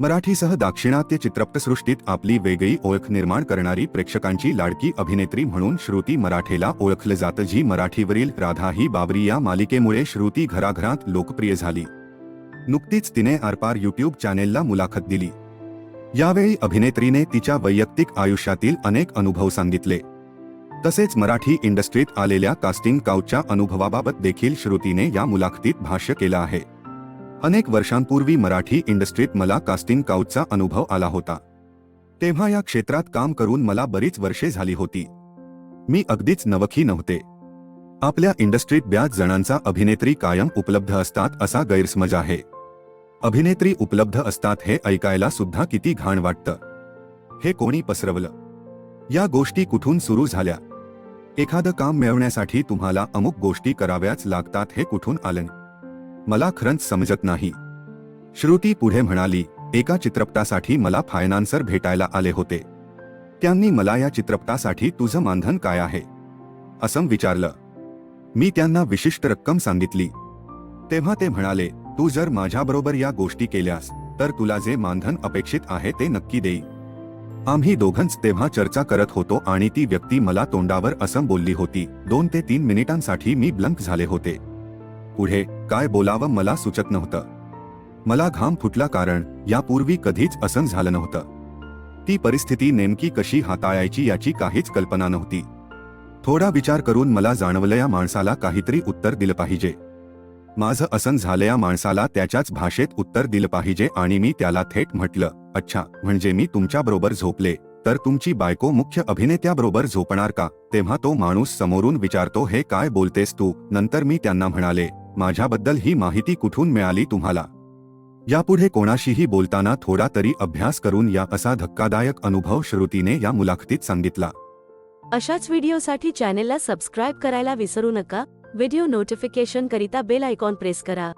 मराठीसह दाक्षिणात्य चित्रपटसृष्टीत आपली वेगळी ओळख निर्माण करणारी प्रेक्षकांची लाडकी अभिनेत्री म्हणून श्रुती मराठेला ओळखलं जातं जी मराठीवरील राधा ही बाबरी या मालिकेमुळे श्रुती घराघरात लोकप्रिय झाली. नुकतीच तिने आरपार युट्यूब चॅनेलला मुलाखत दिली. यावेळी अभिनेत्रीने तिच्या वैयक्तिक आयुष्यातील अनेक अनुभव सांगितले. तसेच मराठी इंडस्ट्रीत आलेल्या कास्टिंग काउच्या अनुभवाबाबत देखील श्रुतीने या मुलाखतीत भाष्य केलं आहे. अनेक वर्षांपूर्वी मराठी इंडस्ट्रीत मला कास्टिंग काउचचा अनुभव आला होता. तेव्हा या क्षेत्रात काम करून मला बरीच वर्षे झाली होती. मी अगदीच नवखी नव्हते. आपल्या इंडस्ट्रीत ब्याच जणांचा अभिनेत्री कायम उपलब्ध असतात असा गैरसमज आहे. अभिनेत्री उपलब्ध असतात हे ऐकायला सुद्धा किती घाण वाटतं. हे कोणी पसरवलं? या गोष्टी कुठून सुरू झाल्या? एखादं काम मिळवण्यासाठी तुम्हाला अमुक गोष्टी कराव्याच लागतात हे कुठून आलं? मला खरंच समजत नाही. श्रुती पुढे म्हणाली एका चित्रपटासाठी मला फायनान्सर भेटायला आले होते. त्यांनी मला या चित्रपटासाठी तुझं मानधन काय आहे? असं विचारलं. मी त्यांना विशिष्ट रक्कम सांगितली. तेव्हा ते म्हणाले तू जर माझ्याबरोबर या गोष्टी केल्यास तर तुला जे मानधन अपेक्षित आहे ते नक्की देई. आम्ही दोघंच तेव्हा चर्चा करत होतो आणि ती व्यक्ती मला तोंडावर असं बोलली होती. दोन ते तीन मिनिटांसाठी मी ब्लंक झाले होते. पुढे काय बोलावं मला सुचत नव्हतं. मला घाम फुटला कारण यापूर्वी कधीच असं झालं नव्हतं. ती परिस्थिती नेमकी कशी हाताळायची याची काहीच कल्पना नव्हती. थोडा विचार करून मला जाणवलं या माणसाला काहीतरी उत्तर दिलं पाहिजे. माझं असं झालं या माणसाला त्याच्याच भाषेत उत्तर दिलं पाहिजे आणि मी त्याला थेट म्हटलं अच्छा म्हणजे मी तुमच्याबरोबर झोपले तर तुमची बायको मुख्य अभिनेत्याबरोबर झोपणार का? तेव्हा तो माणूस समोरून विचारतो हे काय बोलतेस तू? नंतर मी त्यांना म्हणाले माझ्याबद्दल ही माहिती कुठून मिळाली तुम्हाला? यापुढे कोणाशीही बोलताना थोडा तरी अभ्यास करून या असा धक्कादायक अनुभव श्रुतीने या मुलाखतीत सांगितला. अशाच व्हिडिओसाठी चॅनेलला सबस्क्राईब करायला विसरू नका. व्हिडिओ नोटिफिकेशन करिता बेल आयकॉन प्रेस करा.